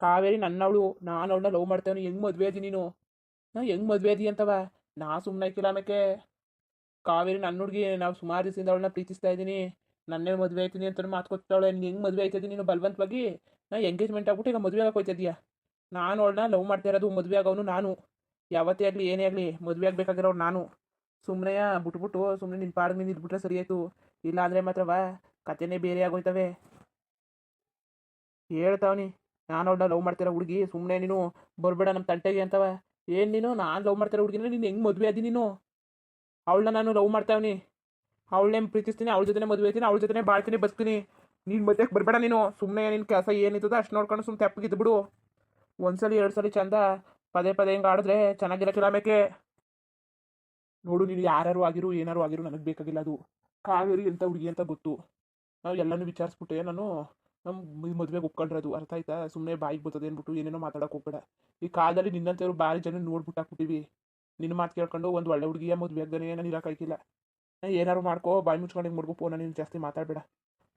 ಕಾವೇರಿ ನನ್ನವಳು ನಾನು ಅವಳನ್ನ ಲವ್ ಮಾಡ್ತೇವೆ ಹೆಂಗ್ ಮದುವೆ ಅದಿ ನೀನು? ಹೆಂಗ್ ಮದುವೆ ಅದಿ ಅಂತವ? ನಾ ಸುಮ್ಮನೆ ಆಮೇಲೆ ಕಾವೇರಿ ನನ್ನ ಹುಡುಗಿ, ನಾವು ಸುಮಾರು ದಿವಸದಿಂದ ಅವಳನ್ನ ಪ್ರೀತಿಸ್ತಾ ಇದ್ದೀನಿ. ನನ್ನೇ ಮದುವೆ ಆಯ್ತೀನಿ ಅಂತ ಮಾತು ನೀನು ಹೆಂಗ್ ಮದುವೆ ಆಯ್ತದಿ ನೀನು ಬಲವಂತವಾಗಿ? ನಾ ಎಂಗೇಜ್ಮೆಂಟ್ ಆಗ್ಬಿಟ್ಟು ಈಗ ಮದುವೆ ಹೋಯ್ತಿದ್ಯಾ? ನಾನು ಅವಳನ್ನ ಲವ್ ಮಾಡ್ತಾ ಇರೋದು ಮದುವೆ ಆಗೋನು ನಾನು. ಯಾವತ್ತೇ ಆಗಲಿ, ಏನೇ ಆಗಲಿ, ಮದುವೆ ಆಗಬೇಕಾಗಿರೋರು ನಾನು. ಸುಮ್ಮನೆ ಬಿಟ್ಬಿಟ್ಟು ಸುಮ್ಮನೆ ನಿನ್ನ ಪಾಡಿಗೆ ನೀನು ಇದ್ಬಿಟ್ರೆ ಸರಿ ಆಯ್ತು. ಇಲ್ಲ ಅಂದರೆ ಮಾತ್ರವ, ಕಥೆನೇ ಬೇರೆ ಆಗೋಯ್ತವೆ. ಹೇಳ್ತಾವನಿ. ನಾನು ಅವ್ಳನ್ನ ಲವ್ ಮಾಡ್ತಿರೋ ಹುಡುಗಿ ಸುಮ್ಮನೆ ನೀನು ಬರಬೇಡ ನಮ್ಮ ತಂಟೆಗೆ ಅಂತವ. ಏನು ನೀನು? ನಾನು ಲವ್ ಮಾಡ್ತಿರೋ ಹುಡುಗಿನ ನೀನು ಹೆಂಗೆ ಮದುವೆ ಆದಿ ನೀನು? ಅವಳನ್ನ ನಾನು ಲವ್ ಮಾಡ್ತಾವನಿ. ಅವಳನ್ನೇ ಪ್ರೀತಿಸ್ತೀನಿ, ಅವಳ ಜೊತೆ ಮದುವೆ ಆಯ್ತೀನಿ, ಅವಳ ಜೊತೆ ಬಾಳ್ತೀನಿ ಬಸ್ತೀನಿ ನೀನು ಮದ್ವೆಗೆ ಬರಬೇಡ ನೀನು. ಸುಮ್ಮನೆ ನಿನ್ನ ಕೆಲಸ ಏನಿರ್ತದ ಅಷ್ಟು ನೋಡ್ಕೊಂಡು ಸುಮ್ಮನೆ ತೆಪ್ಪಗಿದ್ದು ಬಿಡು. ಒಂದ್ಸಲಿ ಎರಡು ಸಲ ಚಂದ ಪದೇ ಪದೇ ಹಿಂಗೆ ಆಡಿದ್ರೆ ಚೆನ್ನಾಗಿರಕ್ಕಿಲ್ಲ ಆಮೇಲೆ ನೋಡು ನೀನು ಯಾರು ಆಗಿರು, ಏನಾರು ಆಗಿರು, ನನಗೆ ಬೇಕಾಗಿಲ್ಲ ಅದು. ಕಾವೇರಿ ಅಂತ ಹುಡುಗಿ ಅಂತ ಗೊತ್ತು. ನಾವು ಎಲ್ಲನೂ ವಿಚಾರಿಸ್ಬಿಟ್ಟೆ ನಾನು. ನಮ್ಮ ಮದುವೆಗೆ ಒಪ್ಕೊಂಡ್ರೆ ಅದು ಅರ್ಥ ಆಯ್ತಾ? ಸುಮ್ಮನೆ ಬಾಯಿಗೆ ಬರ್ತದೆ ಅಂದ್ಬಿಟ್ಟು ಏನೇನೋ ಮಾತಾಡಕ್ಕೆ ಹೋಗ್ಬೇಡ. ಈ ಕಾಲದಲ್ಲಿ ನಿನ್ನಂತವ್ರು ಭಾರಿ ಜನ ನೋಡ್ಬಿಟ್ಟು ಹಾಕ್ಬಿಟ್ಟಿವಿ ನಿನ್ನ ಮಾತು ಕೇಳ್ಕೊಂಡು ಒಂದು ಒಳ್ಳೆ ಹುಡುಗಿಯ ಮದುವೆ ಆಗ್ದಾನೆ ನಾನು ಇರೋಕ್ಕಾಗಿಲ್ಲ ಏನಾರು ಮಾಡ್ಕೋ. ಬಾಯಿ ಮುಚ್ಕೊಂಡು ಹಿಂಗೆ ಮಾಡ್ಕೋ ಫೋನ ನೀನು ಜಾಸ್ತಿ ಮಾತಾಡಬೇಡ.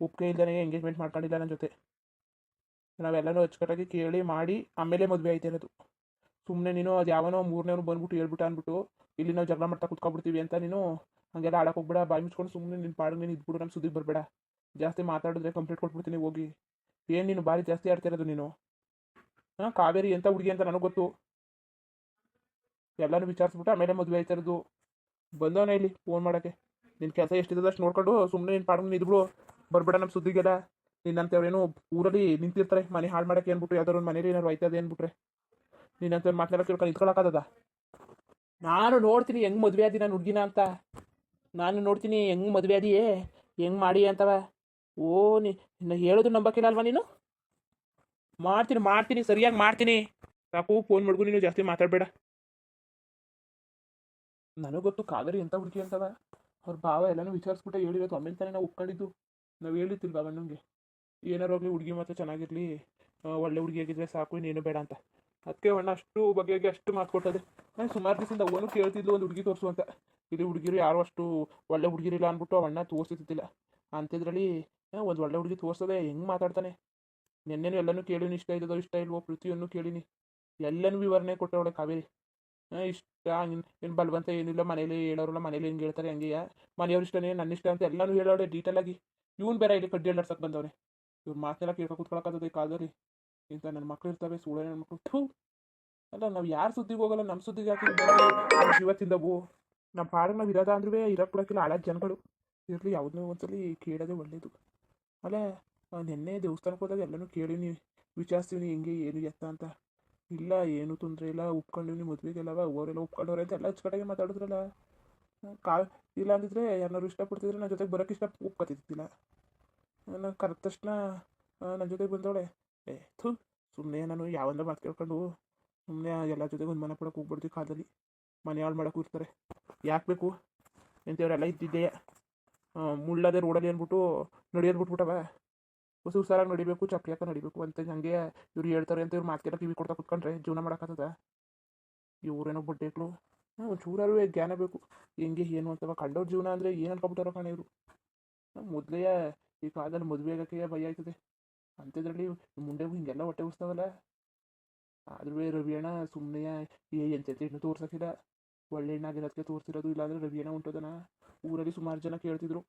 ಒಪ್ಪಿಗೆ ಇಲ್ದಾನೆ ಎಂಗೇಜ್ಮೆಂಟ್ ಮಾಡ್ಕೊಂಡಿಲ್ಲ ನನ್ನ ಜೊತೆ. ನಾವೆಲ್ಲನೂ ಅಚ್ಚುಕಟ್ಟಾಗಿ ಕೇಳಿ ಮಾಡಿ ಆಮೇಲೆ ಮದುವೆ ಆಯ್ತಾ ಸುಮ್ಮನೆ ನೀನು ಅದು ಯಾವನೋ ಮೂರನೇವ್ರು ಬಂದ್ಬಿಟ್ಟು ಹೇಳ್ಬಿಟ್ಟು ಅಂದ್ಬಿಟ್ಟು ಇಲ್ಲಿ ನಾವು ಜಗಳ ಮಾಡ್ತಾ ಕುತ್ಕೊಬಿಡ್ತೀವಿ ಅಂತ ನೀನು ಹಂಗೆಲ್ಲ ಆಡಕ್ಕೆ ಹೋಗ್ಬೇಡ. ಬಾಯಿ ಮುಚ್ಕೊಂಡು ಸುಮ್ಮನೆ ನಿನ್ನ ಪಾಡಿಗೆ ನೀನು ಇದ್ಬಿಡು. ನಮ್ಮ ಸುದ್ದಿಗೆ ಬರಬೇಡ. ಜಾಸ್ತಿ ಮಾತಾಡಿದ್ರೆ ಕಂಪ್ಲೀಟ್ ಕೊಟ್ಬಿಡ್ತೀನಿ, ಹೋಗಿ. ಏನು ನೀನು ಭಾರಿ ಜಾಸ್ತಿ ಆಡ್ತಿರೋದು ನೀನು? ಹಾಂ, ಕಾವೇರಿ ಎಂಥ ಹುಡುಗಿ ಅಂತ ನನಗೆ ಗೊತ್ತು. ಎಲ್ಲನೂ ವಿಚಾರಿಸ್ಬಿಟ್ಟು ಆಮೇಲೆ ಮದುವೆ ಆಯ್ತಾ ಇರೋದು. ಬಂದವನೇ ಇಲ್ಲಿ ಫೋನ್ ಮಾಡೋಕ್ಕೆ. ನಿನ್ನ ಕೆಲಸ ಎಷ್ಟಿದೆ ಅಷ್ಟು ನೋಡ್ಕೊಂಡು ಸುಮ್ಮನೆ ನಿನ್ನ ಪಾಡ್ಕೊಂಡು ಇದ್ಬಿಡು ಬರ್ಬೇಡ ನಮ್ಮ ಸುದ್ದಿಗೆಲ್ಲ. ನಿನ್ನಂಥವ್ರೇನು ಊರಲ್ಲಿ ನಿಂತಿರ್ತಾರೆ, ಮನೆ ಹಾಳು ಮಾಡೋಕ್ಕೆ ಏನ್ಬಿಟ್ಟು ಯಾವ್ದಾರು ಒಂದು ಮನೇಲಿ ಏನಾರು ಆಯ್ತದೆ ಅಂದ್ಬಿಟ್ರೆ. ನೀನಂತ ಮಾತನಾಡಕ್ಕೆ ಕೇಳ್ಕೊಂಡು ನಿಂತ್ಕೊಳಕ್ಕಾಗದ? ನಾನು ನೋಡ್ತೀನಿ ಹೆಂಗ್ ಮದುವೆ ಆದಿ ನಾನು ಹುಡುಗಿನ ಅಂತ. ನಾನು ನೋಡ್ತೀನಿ ಹೆಂಗ್ ಮದುವೆ ಆದಿಯೇ, ಹೆಂಗ್ ಮಾಡಿ ಅಂತವ. ಓ, ನೀ ಹೇಳೋದು ನಂಬಕ್ಕಿಲ್ಲ ಅಲ್ವಾ ನೀನು? ಮಾಡ್ತೀನಿ ಮಾಡ್ತೀನಿ, ಸರಿಯಾಗಿ ಮಾಡ್ತೀನಿ. ಸಾಕು ಫೋನ್ ಮಾಡ್ಕೊ ನೀನು ಜಾಸ್ತಿ ಮಾತಾಡಬೇಡ. ನನಗೆ ಗೊತ್ತು ಕಾದರಿ ಎಂಥ ಹುಡುಗಿ ಅಂತವ ಅವ್ರ ಭಾವ ಎಲ್ಲನೂ ವಿಚಾರಿಸ್ಬಿಟ್ಟೆ ಹೇಳಿರೋದು ಆಮೇಲೆ ತಾನೇ ನಾವು ಒಪ್ಕೊಂಡಿದ್ದು. ನಾವು ಹೇಳಿರ್ತಿಲ್ವ ಅಣ್ಣಂಗೆ ಏನಾರು ಹೋಗ್ಲಿ ಹುಡುಗಿ ಮಾತ್ರ ಚೆನ್ನಾಗಿರಲಿ ಒಳ್ಳೆ ಹುಡುಗಿ ಆಗಿದ್ರೆ ಸಾಕು, ಇನ್ನೇನು ಬೇಡ ಅಂತ. ಅದಕ್ಕೆ ಅಣ್ಣ ಅಷ್ಟು ಬಗೆಗೆ ಅಷ್ಟು ಮಾತು ಕೊಟ್ಟದೆ. ನಾನು ಸುಮಾರು ದಿವಸದಿಂದ ಅವನು ಕೇಳ್ತಿದ್ಲು ಒಂದು ಹುಡುಗಿ ತೋರಿಸು ಅಂತ. ಇದು ಹುಡುಗಿರು ಯಾರು ಅಷ್ಟು ಒಳ್ಳೆ ಹುಡುಗಿರಿಲ್ಲ ಅಂದ್ಬಿಟ್ಟು ಅವಣ್ಣ ತೋರಿಸ್ತಿದ್ದಿಲ್ಲ. ಅಂಥದ್ರಲ್ಲಿ ಒಂದು ಒಳ್ಳೆ ಹುಡುಗಿ ತೋರಿಸೋದೆ, ಹೆಂಗೆ ಮಾತಾಡ್ತಾನೆ? ನಿನ್ನೆನು ಎಲ್ಲನೂ ಕೇಳಿನಿ, ಇಷ್ಟ ಇದ್ದದೋ ಇಷ್ಟ ಇಲ್ವೋ ಪ್ರತಿಯೊಂದು ಕೇಳಿನಿ. ಎಲ್ಲನೂ ವಿವರಣೆ ಕೊಟ್ಟವಳೆ ಕಾವೇರಿ. ಹಾಂ ಇಷ್ಟ ಏನು ಬಲವಂತ ಏನಿಲ್ಲ, ಮನೇಲಿ ಹೇಳೋರಲ್ಲ ಮನೇಲಿ ಹೆಂಗೆ ಹೇಳ್ತಾರೆ ಹಂಗೆಯ? ಮನೆಯವ್ರ ಇಷ್ಟನೇ, ನನ್ನ ಇಷ್ಟ ಅಂತ ಎಲ್ಲನೂ ಹೇಳೋಳೆ ಡೀಟೇಲಾಗಿ ಇವ್ನು ಬೇರೆ ಇಲ್ಲಿ ಕಡ್ಡಿ ಹೇಳ್ಸಕ್ಕೆ ಬಂದವ್ರೆ ಇವ್ರ ಮಾತೆಲ್ಲ ಕೇಳ್ಕೊ ಕೂತ್ಕೊಳಕ್ಕಾಗದೆ ಈ ಕಾಲದಲ್ಲಿ. ಇಂಥ ನನ್ನ ಮಕ್ಳು ಇರ್ತವೆ ಸುಳ್ಳೆ ನನ್ನ ಮಕ್ಕಳು ಥೂ! ಅಲ್ಲ, ನಾವು ಯಾರು ಸುದ್ದಿಗೆ ಹೋಗಲ್ಲ ನಮ್ಮ ಸುದ್ದಿಗೆ ನಮ್ಮ ಜೀವ ತಿಂದವು ನಮ್ಮ ಪಾಡಿಗೆ ನಾವು ಇರೋದ ಅಂದ್ರೂ ಇರೋಕ್ಕೆ ಬಿಡೋಕ್ಕಿಲ್ಲ ಹಳದ ಜನಗಳು. ಇರಲಿ ಯಾವುದನ್ನೂ ಒಂದ್ಸಲಿ ಕೇಳೋದೇ ಒಳ್ಳೇದು. ಆಮೇಲೆ ನಿನ್ನೆ ದೇವಸ್ಥಾನಕ್ಕೆ ಹೋದಾಗ ಎಲ್ಲನೂ ಕೇಳೀನಿ ವಿಚಾರಿಸ್ತೀವಿ ಹೆಂಗೆ ಏನು ಎತ್ತ ಅಂತ ಇಲ್ಲ ಏನು ತೊಂದರೆ ಇಲ್ಲ ಒಪ್ಕೊಂಡಿವ್ನಿ ಮದುವೆಗೆಲ್ಲವ ಅವರೆಲ್ಲ ಒಪ್ಕೊಂಡವ್ರೆ ಅಂತ ಎಲ್ಲ ಅಚ್ಚುಕಟ್ಟಾಗಿ ಮಾತಾಡಿದ್ರಲ್ಲ ಕಾ ಇಲ್ಲ ಅಂದಿದ್ರೆ ಯಾರನ್ನಾರು ಇಷ್ಟಪಡ್ತಿದ್ರೆ ನನ್ನ ಜೊತೆಗೆ ಬರೋಕ್ಕೆ ಇಷ್ಟ ಒಪ್ಕೊತಿದ್ದಿಲ್ಲ ನಾನು ಕರೆದ ತಕ್ಷಣ ನನ್ನ ಜೊತೆಗೆ ಬಂದವಳೆ ಏ ಥೂ ಸುಮ್ಮನೆ ನಾನು ಯಾವಂದ ಮಾತು ಕೇಳ್ಕೊಂಡು ಸುಮ್ಮನೆ ಎಲ್ಲ ಜೊತೆಗೆ ಒಂದು ಮನೆ ಕೊಡೋಕೆ ಹೋಗ್ಬಿಡ್ತೀವಿ ಕಾಲದಲ್ಲಿ ಮನೆ ಹಾಳು ಮಾಡೋಕೆ ಇರ್ತಾರೆ ಯಾಕೆ ಬೇಕು ಎಂಥವ್ರೆಲ್ಲ ಇದ್ದಿದ್ದೆ ಮುಳ್ಳದೆ ರೋಡಲ್ಲಿ ಅಂದ್ಬಿಟ್ಟು ನಡೆಯೋದು ಬಿಟ್ಬಿಟ್ಟವ ಹೊಸ ಹುಷಾರಾಗಿ ನಡಿಬೇಕು ಚಪ್ಪಲಿ ಹಾಕ ನಡಿಬೇಕು ಅಂತ ಹಂಗೆ ಇವ್ರು ಹೇಳ್ತಾರೆ ಅಂತ ಇವ್ರು ಮಾತಿಗೆಲ್ಲ ಕಿವಿ ಕೊಡ್ತಾ ಕುತ್ಕೊಂಡ್ರೆ ಜೀವನ ಮಾಡೋಕ್ಕಾಗ್ತದ ಇವರೇನೋ ಬಡ್ಡೆಗಳು ಒಂದು ಚೂರಾರು ಜ್ಞಾನ ಬೇಕು. ಹೆಂಗೆ, ಏನು ಅಂತವ ಕಂಡವ್ರ ಜೀವನ ಅಂದರೆ ಏನು ಅನ್ಕೊಬಿಟ್ಟಾರೋ ಕಣ ಇವರು. ಮೊದಲೇ ಈ ಕಾಲದಲ್ಲಿ ಮದುವೆ ಆಗೋಕ್ಕೆ ಭಯ ಆಯ್ತದೆ. ಅಂಥದ್ರಲ್ಲಿ ಮುಂದೆ ಹಿಂಗೆಲ್ಲ ಹೊಟ್ಟೆ ಉಸ್ತಾವಲ್ಲ. ಆದ್ರೂ ರವಿ ಅಣ್ಣ ಸುಮ್ಮನೆ ಎಂತೆಂತ ಹೆಣ್ಣು ತೋರ್ಸಕ್ಕಿಲ್ಲ. ಒಳ್ಳೆ ಹೆಣ್ಣಾಗಿರೋದಕ್ಕೆ ತೋರಿಸಿರೋದು, ಇಲ್ಲಾಂದ್ರೆ ರವಿ ಅಣ್ಣ ಊರಲ್ಲಿ ಸುಮಾರು ಜನ ಕೇಳ್ತಿದ್ರು.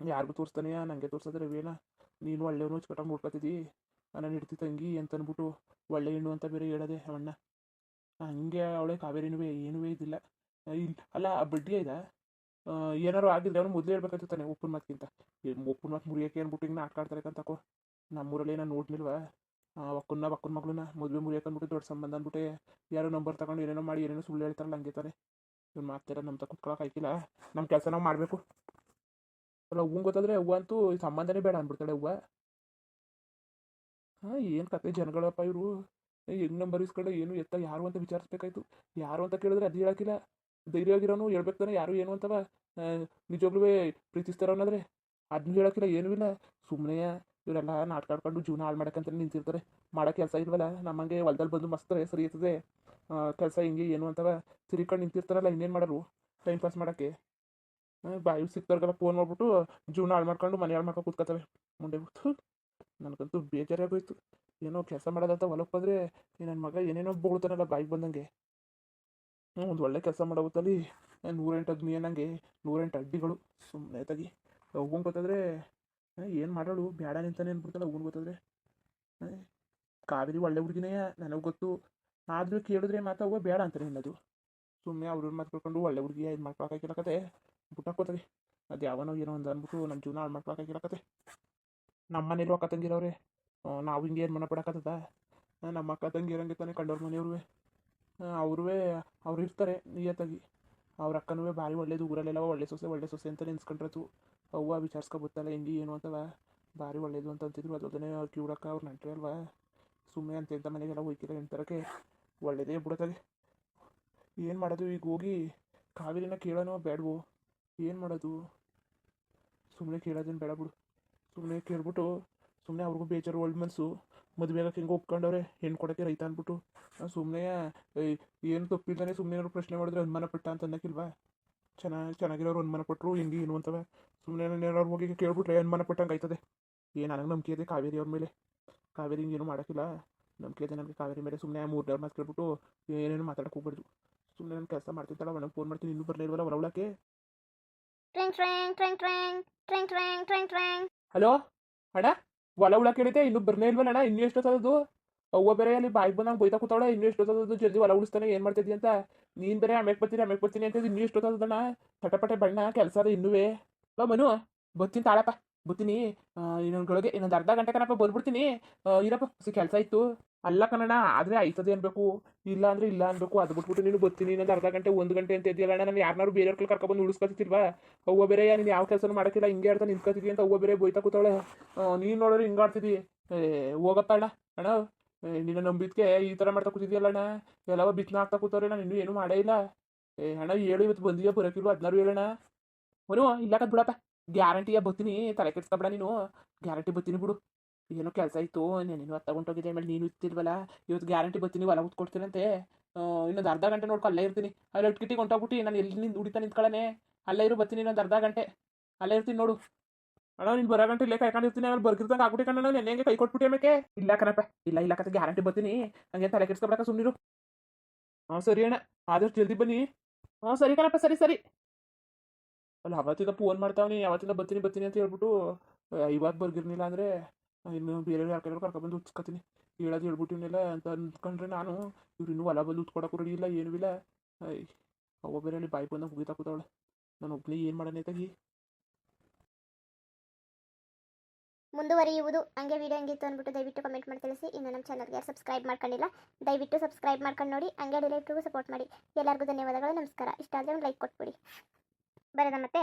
ಯಾರಿಗೂ ತೋರಿಸ್ತಾನೆಯ ನನಗೆ ತೋರಿಸಿದ್ರೆ ಅಣ್ಣ ನೀನು ಒಳ್ಳೆಯವನು ಹಚ್ಕೊಟ್ಟಂಗೆ ನೋಡ್ಕೊತಿದ್ದಿ ನನ್ನ ಹಿಡ್ತಿ ತಂಗಿ ಅಂತ ಅಂದ್ಬಿಟ್ಟು ಒಳ್ಳೆ ಹೆಣ್ಣು ಅಂತ ಬೇರೆ ಹೇಳದೆ ಅವಣ್ಣ ಹಂಗೆ ಅವಳೆ ಕಾವೇರಿನೂ ಏನೂ ಇದಿಲ್ಲ ಇಲ್ಲ ಅಲ್ಲ, ಆ ಬಡ್ಡಿ ಇದೆ ಏನಾರು ಆಗಿದ್ರೆ ಅವನು ಮೊದಲೇ ಹೇಳ್ಬೇಕಾಯ್ತು ತಾನೆ ಒಪ್ಪನ ಮಾತಿಗಿಂತ ಒಪ್ಪನ್ ಮಾತು ಮುರಿಯೋಕೆ ಅಂದ್ಬಿಟ್ಟು ಹಿಂಗೆ ಆಟಾಡ್ತಾರೆ ಆಡ್ತಾರೆ ಅಂತಕೋ ನಮ್ಮೂರಲ್ಲಿ ನಾನು ನೋಡ್ಲಿಲ್ವಾ? ಒಕ್ಕನ್ನ ಒಕ್ಕನ ಮಗಳನ್ನ ಮದುವೆ ಮುರಿಯಕ್ಕೆ ಅಂದ್ಬಿಟ್ಟು ದೊಡ್ಡ ಸಂಬಂಧ ಅಂದ್ಬಿಟ್ಟು ಯಾರೋ ನಂಬರ್ ತಗೊಂಡು ಏನೇನೋ ಮಾಡಿ, ಏನೇನೋ ಸುಳ್ಳು ಹೇಳ್ತಾರಲ್ಲ ಹಂಗೆ ತಾನೆ. ಇವ್ನು ಮಾತಾರ ನಮ್ಮ ಕುತ್ಕೊಳಕ್ಕೆ ಆಯ್ತಿಲ್ಲ ನಮ್ಮ ಕೆಲಸ ನಾವು ಮಾಡಬೇಕು ಅಲ್ಲ ಹೂವು ಗೊತ್ತಾದ್ರೆ ಹೂವು ಅಂತೂ ಸಂಬಂಧನೇ ಬೇಡ ಅಂದ್ಬಿಡ್ತಾಳೆ ಹೂವು ಹಾಂ ಏನು ಕತೆ ಜನಗಳಪ್ಪ ಇವರು ಹೆಂಗ್ ನಂಬರ್ ಇಸ್ಕೊಂಡು ಏನು ಎತ್ತ ಯಾರು ಅಂತ ವಿಚಾರಿಸ್ಬೇಕಾಯ್ತು ಯಾರು ಅಂತ ಕೇಳಿದ್ರೆ ಅದು ಹೇಳಕ್ಕಿಲ್ಲ ಧೈರ್ಯವಾಗಿರೋನು ಹೇಳ್ಬೇಕು ತಾನೆ ಯಾರು ಏನು ಅಂತವ ನಿಜವಾಗ್ಲೂ ಪ್ರೀತಿಸ್ತಾರವನಾದ್ರೆ ಅದನ್ನ ಹೇಳಕ್ಕಿಲ್ಲ ಏನೂ ಇಲ್ಲ ಸುಮ್ಮನೆ ಇವರೆಲ್ಲ ನಾಟಕ ಆಡ್ಕೊಂಡು ಜೀವನ ಹಾಳು ಮಾಡಕ್ಕಂತ ನಿಂತಿರ್ತಾರೆ ಮಾಡೋ ಕೆಲಸ ಇಲ್ವಲ್ಲ ನಮ್ಮಂಗೆ ಹೊಲ್ದಲ್ಲಿ ಬಂದು ಮಸ್ತ್ ಸರಿ ಇರ್ತದೆ ಕೆಲಸ ಹಿಂಗೆ ಏನು ಅಂತವ ಸಿರಿಕಂಡು ನಿಂತಿರ್ತಾರಲ್ಲ, ಇನ್ನೇನು ಮಾಡೋರು? ಟೈಮ್ ಪಾಸ್ ಮಾಡೋಕ್ಕೆ. ಬಾಯಿ ಸಿಕ್ತವ್ರಿಗೆಲ್ಲ ಫೋನ್ ಮಾಡ್ಬಿಟ್ಟು ಜೀವನ ಹಾಳು ಮಾಡ್ಕೊಂಡು ಮನೆ ಹಾಳು ಮಾಡ್ಕೊಂಡು ಕೂತ್ಕೊತವೆ ಮುಂದೆ ಬಿಟ್ಟು ನನಗಂತೂ ಬೇಜಾರಾಗೋಯ್ತು. ಏನೋ ಕೆಲಸ ಮಾಡೋದಂತ ಹೊಲಕ್ಕೆ ಬಂದರೆ ನನ್ನ ಮಗ ಏನೇನೋ ಬೋಳ್ತಾನಲ್ಲ ಬಾಯಿಗೆ ಬಂದಂಗೆ. ಒಂದು ಒಳ್ಳೆ ಕೆಲಸ ಮಾಡೋ ಹೊತ್ತಲ್ಲಿ ನೂರೆಂಟು ಅಗ್ನಿ ಅನ್ನಂಗೆ, ನೂರೆಂಟು ಅಡ್ಡಿಗಳು. ಸುಮ್ಮನೆ ತಗಿ. ಹೋಗೋನ್ ಗೊತ್ತಾದ್ರೆ ಏನು ಮಾಡೋಳು? ಬೇಡ ನಿಂತಾನೆ ಅಂದ್ಬಿಡ್ತಾಳೆ ಹೋಗೋನ್ ಗೊತ್ತಾದ್ರೆ. ಕಾವೇರಿ ಒಳ್ಳೆ ಹುಡುಗಿನೇ, ನನಗೆ ಗೊತ್ತು. ಆದರೂ ಕೇಳಿದ್ರೆ ಮಾತಾ ಅವ ಬೇಡ ಅಂತಾರೆ ಅನ್ನೋದು ಸುಮ್ಮನೆ ಅವ್ರ ಮಾತು ಕೇಳ್ಕೊಂಡು ಒಳ್ಳೆ ಹುಡುಗಿ ಇದು ಮಾಡ್ಕೊಳಕ್ಕಾಗಿಲ್ಲಕತೆ ಬಿಟ್ಟಾಕೋತದೆ ಅದು ಯಾವನೋ ಏನೋ ಒಂದು ಅಂದ್ಬಿಟ್ಟು ನಮ್ಮ ಜೀವನ ಹಾಳು ಮಾಡ್ಕೊಳಕ್ಕಾಗಿಲ್ಲಕತೆ ನಮ್ಮ ಮನೇಲಿ ಅಕ್ಕ ತಂಗಿರವ್ರೆ. ನಾವು ಹಿಂಗೆ ಏನು ಮನೆ ಪಡಕತ್ತದ ನಮ್ಮ ಅಕ್ಕ ತಂಗಿರಂಗೆ ತಾನೇ ಕಂಡವ್ರ ಮನೆಯವ್ರು ಅವ್ರೂ ಅವ್ರು ಇರ್ತಾರೆ ನಿಯತ್ತಾಗಿ. ಅವ್ರ ಅಕ್ಕನೂ ಭಾರಿ ಒಳ್ಳೇದು, ಊರಲ್ಲೆಲ್ಲ ಒಳ್ಳೆ ಸೊಸೆ ಒಳ್ಳೆ ಸೊಸೆ ಅಂತ ನೆನ್ಸ್ಕೊಂಡ್ರತು ಅವ್ವ ವಿಚಾರಿಸ್ಕೊಬತ್ತಲ್ಲ, ಹಿಂಗೆ ಏನು ಅಂತವ? ಭಾರಿ ಒಳ್ಳೇದು ಅಂತ ಅಂತಿದ್ರು. ಅದೊಂದನೇ ಅವ್ರು ಅವ್ರು ನಂಟ್ರಿ ಅಲ್ವಾ? ಸುಮ್ಮನೆ ಅಂತ ಇಂಥ ಮನೆಗೆಲ್ಲ ಹೋಯ್ತಿಲ್ಲ ಹೆಣ್ತರಕ್ಕೆ ಒಳ್ಳೇದೇ ಬಿಡತ್ತಾಗೆ ಏನು ಮಾಡೋದು ಈಗ ಹೋಗಿ ಕಾವೇರಿನ ಕೇಳೋಣ ಬೇಡವೋ? ಏನು ಮಾಡೋದು? ಸುಮ್ಮನೆ ಕೇಳೋದೇನು ಬೇಡ ಬಿಡು. ಸುಮ್ಮನೆ ಕೇಳ್ಬಿಟ್ಟು ಸುಮ್ಮನೆ ಅವ್ರಿಗೂ ಬೇಜಾರು ಒಳ್ಳೆ ಮನಸ್ಸು ಮದುವೆ ಆಗಕ್ಕೆ ಹೆಂಗೆ ಒಪ್ಕೊಂಡವ್ರೆ ಹೆಣ್ಣು ಕೊಡೋಕ್ಕೆ ರೈತ ಅಂದ್ಬಿಟ್ಟು. ಸುಮ್ಮನೆ ಏನು ತಪ್ಪಿಲ್ದಾನೆ ಸುಮ್ಮನೆ ಏನಾದ್ರು ಪ್ರಶ್ನೆ ಮಾಡಿದ್ರೆ ಅನುಮಾನ ಪಟ್ಟ ಅಂತ ಅನ್ನಕ್ಕಿಲ್ವಾ? ಚೆನ್ನಾಗಿ ಚೆನ್ನಾಗಿರೋರು ಅನುಮಾನ ಪಟ್ಟರು ಹೆಂಗೆ, ಏನು ಅಂತವೆ? ಸುಮ್ಮನೆ ಏನಾರು ಹೋಗಿ ಕೇಳ್ಬಿಟ್ರೆ ಅನುಮಾನ ಪಟ್ಟಂಗೆ ಆಯ್ತದೆ ಏನು ನನಗೆ ನಂಬಿಕೆ ಇದೆ ಕಾವೇರಿ ಅವ್ರ ಮೇಲೆ. ಕಾವೇರಿ ಹಿಂಗೇನು ಮಾಡೋಕ್ಕಿಲ್ಲ. ನಮ್ಮ ಕೆಲವು ಜನಕ್ಕೆ ಕಾವೇರಿ ಮೇಲೆ ಸುಮ್ಮನೆ ಮೂರು ಮಾತು ಕೇಳ್ಬಿಟ್ಟು ಏನೇನು ಮಾತಾಡಕ್ಕೆ ಹೋಗ್ಬಾರ್ದು. ಸುಮ್ಮನೆ ನಾನು ಕೆಲಸ ಮಾಡ್ತಿದ್ದಲ್ಲ ಫೋನ್ ಮಾಡ್ತೀನಿ ಇನ್ನೂ ಬರಲೇ ಇಲ್ವಲ್ಲ ಹೊರವಳಕ್ಕೆ? ಹಲೋ? ಅಣ್ಣ ಒಳ ಉಳ ಕೇಳಿದೆ ಇನ್ನೂ ಬರ್ನೇ ಇಲ್ವಲ್ಲ ಅಣ್ಣ ಇನ್ನೂ ಎಷ್ಟೊತ್ತದು ಅವ್ವ ಬೇರೆ ಅಲ್ಲಿ ಬಾಯಿ ಬಂದಂಗೆ ಬೈತಾ ಕೂತಾವಳ ಇನ್ನೂ ಎಷ್ಟೊತ್ತದು ಜಲ್ದಿ ಒಲ ಉಳಿಸ್ತಾನೆ ಏನು ಮಾಡ್ತಿದ್ದಿ ಅಂತ? ನೀನು ಬೇರೆ ಅಮೆಕ್ ಬರ್ತೀನಿ ಅಮೆಕ್ ಬರ್ತೀನಿ ಅಂತ ಇನ್ನೂ ಅಣ್ಣ? ಚಟಪಟೆ ಬಣ್ಣ ಕೆಲಸ ಅದ ಇನ್ನುವೇ. ಬಾ ಮನು ಬರ್ತೀನಿ ತಾಳಪ್ಪ ಬರ್ತೀನಿ. ಇನ್ನೊಂದು ಗಳಿಗೆ ಇನ್ನೊಂದು ಅರ್ಧ ಗಂಟೆ ಕನಪ್ಪ ಬಂದ್ಬಿಡ್ತೀನಿ ಇರಪ್ಪ ಕೆಲಸ ಇತ್ತು. ಅಲ್ಲ ಕನ್ನಡ, ಆದರೆ ಆಯ್ತದೆ ಅನ್ಬೇಕು. ಇಲ್ಲ ಅಂದ್ರೆ ಇಲ್ಲ ಅನ್ಬೇಕು. ಅದು ಬಿಟ್ಬಿಟ್ಟು ನೀನು ಬರ್ತೀನಿ. ಇನ್ನೊಂದು ಅರ್ಧ ಗಂಟೆ, ಒಂದು ಗಂಟೆ ಅಂತ ಇದೆಯಲ್ಲ ಅಣ್ಣ, ನಾನು ಯಾರನ್ನಾರು ಬೇರೆಯವ್ರ ಕಲ್ ಕರ್ಕೊಬಂದು ಉಳಿಸ್ಕೊತಿಲ್ವಾ ಅವ್ವ ಬೇರೆ, ನೀನು ಯಾವ ಕೆಲಸ ಮಾಡೋಕ್ಕಿಲ್ಲ, ಹಿಂಗೆ ಆಡ್ತಾ ನಿಂತ್ಕೊತಿದ್ವಿ ಅಂತ ಅವ್ವ ಬೇರೆ ಬೈತಾ ಕೂತಾಳೆ. ನೀನು ನೋಡಿದ್ರೆ ಹಿಂಗೆ ಆಡ್ತಿದ್ದಿ. ಹೋಗಪ್ಪ ಅಣ್ಣ. ಅಣ್ಣ ನಿನ್ನ ನಂಬಿದ್ಕೆ ಈ ಥರ ಮಾಡ್ತಾ ಕೂತಿದ್ಯಲ್ಲ ಅಣ್ಣ. ಎಲ್ಲವ ಬಿತ್ತನ ಹಾಕ್ತಾ ಕೂತವ್ರೆ ನಾನು ಇನ್ನೂ ಏನೂ ಮಾಡೇ ಇಲ್ಲ. ಏ, ಅಣ್ಣ, ಹೇಳು, ಇವತ್ತು ಬಂದಿಯ ಬರೋಕಿಲ್ವ? ಹದಿನಾರು ಹೇಳೋಣ ಮನು ಕದ್ ಬಿಡಪ್ಪ. ಗ್ಯಾರಂಟಿಯ ಬರ್ತೀನಿ. ತಲೆ ಕೆಡ್ಸ್ಕೊಬೇಡ ನೀನು. ಗ್ಯಾರಂಟಿ ಬರ್ತೀನಿ ಬಿಡು. ಏನೋ ಕೆಲಸ ಇತ್ತು ನೀನು ಹತ್ತ ಹೊಂಟೋಗಿದ್ದೆ ಆಮೇಲೆ ನೀನು ಇತ್ತಿಲ್ವಲ್ಲ ಇವತ್ತು ಗ್ಯಾರಂಟಿ ಬರ್ತೀನಿ, ಹೊಲ ಉತ್ಕೊಡ್ತೀನಂತೆ ಇನ್ನೊಂದು ಅರ್ಧ ಗಂಟೆ ನೋಡ್ಕೊ, ಅಲ್ಲೇ ಇರ್ತೀನಿ. ಅಲ್ಲಿ ಒಟ್ಟಿಗೆ ಹೊಂಟೋಗ್ಬಿಟ್ಟು ನಾನು ಎಲ್ಲಿ ನಿಂದು ಉಡಿತಾ ನಿಂತ್ಕೊಳ್ಳನೆ? ಅಲ್ಲೇ ಇರು, ಬರ್ತೀನಿ ಇನ್ನೊಂದು ಅರ್ಧ ಗಂಟೆ. ಅಲ್ಲೇ ಇರ್ತೀನಿ ನೋಡು. ಅಣ್ಣ, ನೀನು ಬರೋ ಗಂಟೆ ಇಲ್ಲೇ ಕಾಯ್ಕೊಂಡಿರ್ತೀನಿ ಆಮೇಲೆ ಬರ್ಗಿರ್ದಂಗೆ ಆಗ್ಬಿಟ್ಟು ಕಣ್ಣ ನಾನು ಹೆಂಗೆ ಕೈ ಕೊಟ್ಬಿಟ್ಟು ಆಮೇಲೆ ಇಲ್ಲ ಕಣಪ್ಪ, ಇಲ್ಲ ಇಲ್ಲ ಕತೆ ಗ್ಯಾರಂಟಿ ಬರ್ತೀನಿ. ಹಂಗೆ ತಲೆ ಕೆಡ್ಸ್ಕೊಬೇಕ ಸುಮ್ಮನಿರು ಹಾಂ, ಸರಿ ಅಣ್ಣ, ಆದಷ್ಟು ಜಲ್ದಿ ಬನ್ನಿ. ಹಾಂ, ಸರಿ ಕಣಪ್ಪ, ಸರಿ ಸರಿ. ಅಲ್ಲ, ಅವತ್ತಿಂದ ಫೋನ್ ಮಾಡ್ತಾವನಿ, ಅವತ್ತಿಂದ ಬರ್ತೀನಿ ಬರ್ತೀನಿ ಅಂತ ಹೇಳ್ಬಿಟ್ಟು ಇವಾಗ ಬರ್ಗಿರ್ನಿಲ್ಲ ಅಂದರೆ ಇನ್ನು ಬೇರೆ ಯಾರ ಕೈಲಿ ಕರ್ಕೊಬಂದು ಉತ್ಸ್ಕೊತೀನಿ ಹೇಳೋದು ಹೇಳ್ಬಿಟ್ಟಿನಿಲ್ಲ ಅಂತ ಅಂದ್ಕೊಂಡ್ರೆ ನಾನು ಇವ್ರು ಇನ್ನೂ ಹೊಲ ಬಂದು ಉತ್ಕೊಡಕ್ಕೂ ರೆಡಿ ಇಲ್ಲ, ಏನೂ ಇಲ್ಲ. ಅವ ಬೇರೆ ಅಲ್ಲಿ ಬಾಯಿ ಬಂದಾಗ ಮುಗಿತಾ ಕೂತಾವಳೆ. ನಾನು ಒಬ್ಬನೇ ಏನು ಮಾಡೋಣ ತಗಿ ಮುಂದುವರಿಯುವುದು ಹಂಗೆ ವಿಡಿಯೋ ಹಂಗಿತ್ತು ಅಂದ್ಬಿಟ್ಟು ದಯವಿಟ್ಟು ಕಮೆಂಟ್ ಮಾಡಿ ತಿಳಿಸಿ. ಇನ್ನು ನಮ್ಮ ಚಾನಲ್ಗೆ ಸಬ್ಸ್ಕ್ರೈಬ್ ಮಾಡ್ಕೊಂಡಿಲ್ಲ, ದಯವಿಟ್ಟು ಸಬ್ಸ್ಕ್ರೈಬ್ ಮಾಡ್ಕೊಂಡು ನೋಡಿ, ಹಂಗೆ ಡಿಲೈಟ್ರಿಗೂ ಸಪೋರ್ಟ್ ಮಾಡಿ. ಎಲ್ಲರಿಗೂ ಧನ್ಯವಾದಗಳು, ನಮಸ್ಕಾರ. ಇಷ್ಟ ಆದರೆ ಲೈಕ್ ಕೊಟ್ಬಿಡಿ. ಬರೋದ ಮತ್ತೆ